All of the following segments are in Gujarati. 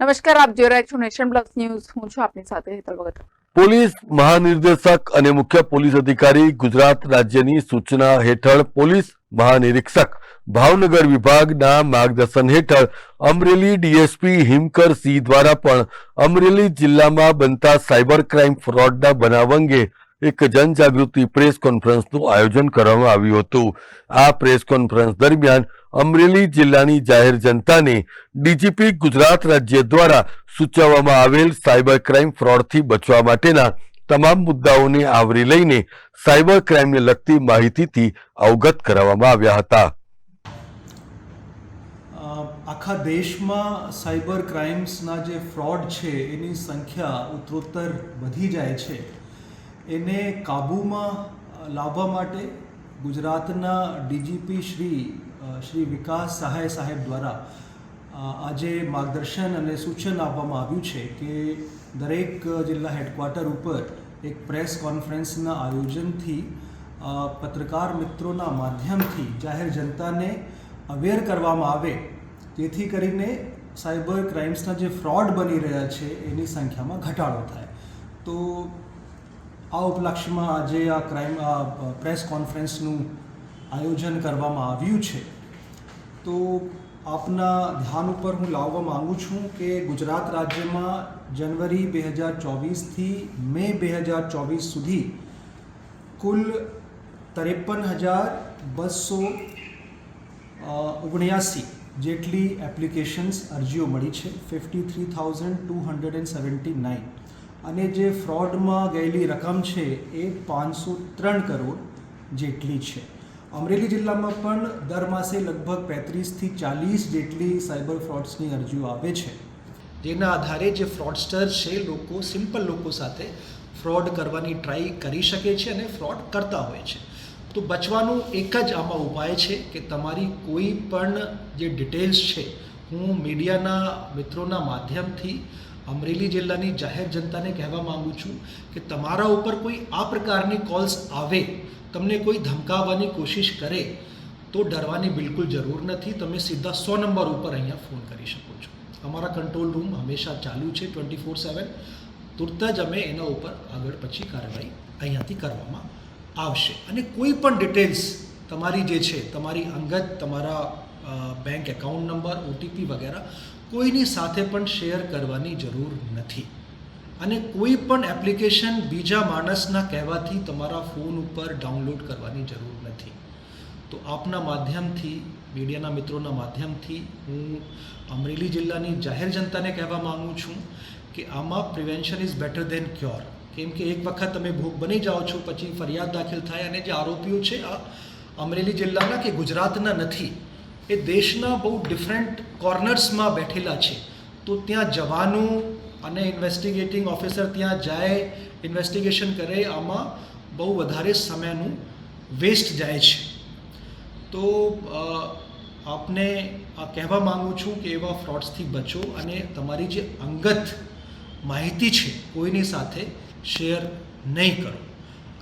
નમસ્કાર, આપ જોઈ રહ્યા છો નેશન પ્લસ ન્યૂઝ. હું છું આપની સાથે હેતલ ભગત. પોલીસ મહાનિર્દેશક અને મુખ્ય પોલીસ અધિકારી ગુજરાત રાજ્યની સૂચના હેઠળ પોલીસ મહાનિરીક્ષક ભાવનગર વિભાગના માર્ગદર્શન હેઠળ અમરેલી ડીએસપી હિમકર સિંહ દ્વારા પણ અમરેલી જિલ્લામાં બનતા સાયબર ક્રાઇમ ફ્રોડના બનાવ અંગે એક જનજાગૃતિ પ્રેસ કોન્ફરન્સનું આયોજન કરવામાં આવ્યું હતું. આ પ્રેસ કોન્ફરન્સ દરમિયાન અમરેલી જિલ્લાની જાહેર જનતાને ડીજીપી ગુજરાત રાજ્ય દ્વારા સૂચવવામાં આવેલ સાયબર ક્રાઇમ ફ્રોડથી બચવા માટેના તમામ મુદ્દાઓને આવરી લઈને સાયબર ક્રાઇમને લગતી માહિતીથી અવગત કરાવવામાં આવ્યા હતા. આખા દેશમાં સાયબર ક્રાઇમ્સના જે ફ્રોડ છે, એની સંખ્યા ઉત્તરોત્તર વધી જાય છે. એને કાબૂમાં લાવવા માટે ગુજરાતના ડીજીપી શ્રી શ્રી વિકાસ સહાય સાહેબ દ્વારા આજે માર્ગદર્શન અને સૂચન આપવામાં આવ્યું છે કે દરેક જિલ્લા હેડક્વાર્ટર ઉપર એક પ્રેસ કોન્ફરન્સના આયોજનથી પત્રકાર મિત્રોના માધ્યમથી જાહેર જનતાને અવેર કરવામાં આવે. તેથી કરીને સાયબર ક્રાઇમ્સના જે ફ્રોડ બની રહ્યા છે એની સંખ્યામાં ઘટાડો થાય. તો આ ઉપલક્ષ્યમાં આજે આ ક્રાઇમ પ્રેસ કોન્ફરન્સનું આયોજન કરવામાં આવ્યું છે. તો આપના ધ્યાન ઉપર હું લાવવા માગું છું કે ગુજરાત રાજ્યમાં જનવરી બે હજાર ચોવીસથી મે બે હજાર ચોવીસ સુધી કુલ ત્રેપન હજાર બસો ઓગણ્યાસી જેટલી એપ્લિકેશન્સ અરજીઓ મળી છે. Fifty three thousand two hundred and seventy nine અને જે ફ્રોડમાં ગયેલી રકમ છે એ પાંચસો ત્રણ કરોડ જેટલી છે. અમરેલી જિલ્લામાં પણ દર માસે લગભગ પેંત્રીસથી ચાલીસ જેટલી સાયબર ફ્રોડ્સની અરજીઓ આવે છે. જેના આધારે જે ફ્રોડસ્ટર છે, લોકો, સિમ્પલ લોકો સાથે ફ્રોડ કરવાની ટ્રાય કરી શકે છે અને ફ્રોડ કરતા હોય છે. તો બચવાનું એક જ આમાં ઉપાય છે કે તમારી કોઈ પણ જે ડિટેલ્સ છે હું મીડિયાના મિત્રોના માધ્યમથી અમરેલી જિલ્લાની જાહેર જનતાને કહેવા માગું છું કે તમારા ઉપર કોઈ આ પ્રકારની કોલ્સ આવે, તમને કોઈ ધમકાવવાની કોશિશ કરે, તો ડરવાની બિલકુલ જરૂર નથી. તમે સીધા સો નંબર ઉપર અહીંયા ફોન કરી શકો છો. અમારા કંટ્રોલ રૂમ હંમેશા ચાલુ છે ટ્વેન્ટી ફોર સેવન તુરત જ અમે એના ઉપર આગળ પછી કાર્યવાહી અહીંયાથી કરવામાં આવશે. અને કોઈ પણ ડિટેલ્સ તમારી જે છે, તમારી અંગત, તમારા બેંક એકાઉન્ટ નંબર ઓટીપી વગેરે કોઈની સાથે પણ શેર કરવાની જરૂર નથી. અને કોઈ પણ એપ્લિકેશન બીજા માણસના કહેવાથી તમારા ફોન ઉપર ડાઉનલોડ કરવાની જરૂર નથી. તો આપના માધ્યમથી, મીડિયાના મિત્રોના માધ્યમથી હું અમરેલી જિલ્લાની જાહેર જનતાને કહેવા માગું છું કે આમાં prevention is better than cure કેમ કે એક વખત તમે ભોગ બની જાઓ છો, પછી ફરિયાદ દાખલ થાય અને જે આરોપીઓ છે, આ અમરેલી જિલ્લાના કે ગુજરાતના નથી એ દેશના બહુ ડિફરન્ટ કોર્નર્સમાં બેઠેલા છે. તો ત્યાં જવાનું અને ઇન્વેસ્ટિગેટિંગ ઓફિસર ત્યાં જાય ઇન્વેસ્ટિગેશન કરે, આમાં બહુ વધારે સમયનું વેસ્ટ જાય છે. તો આપને આ કહેવા માગું છું કે એવા ફ્રોડ્સથી બચો અને તમારી જે અંગત માહિતી છે કોઈની સાથે શેર નહીં કરો.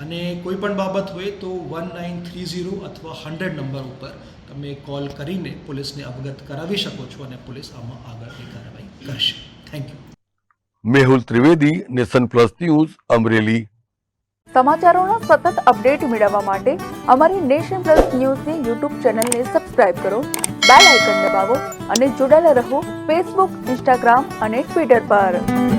અને કોઈ પણ બાબત હોય તો વન નાઇન થ્રી ઝીરો અથવા હંડ્રેડ નંબર ઉપર તમે કોલ કરીને પોલીસને અવગત કરાવી શકો છો અને પોલીસ આમાં આગળની કાર્યવાહી કરશે. Thank you Mehul Trivedi Nation Plus News Amreli. સમાચારોના સતત અપડેટ મેળવવા માટે અમારી નેશન પ્લસ ન્યૂઝની યુટ્યુબ ચેનલને સબસ્ક્રાઇબ કરો બેલ આઇકન દબાવો અને જોડાયેલા રહો ફેસબુક ઇન્સ્ટાગ્રામ અને ટ્વિટર પર.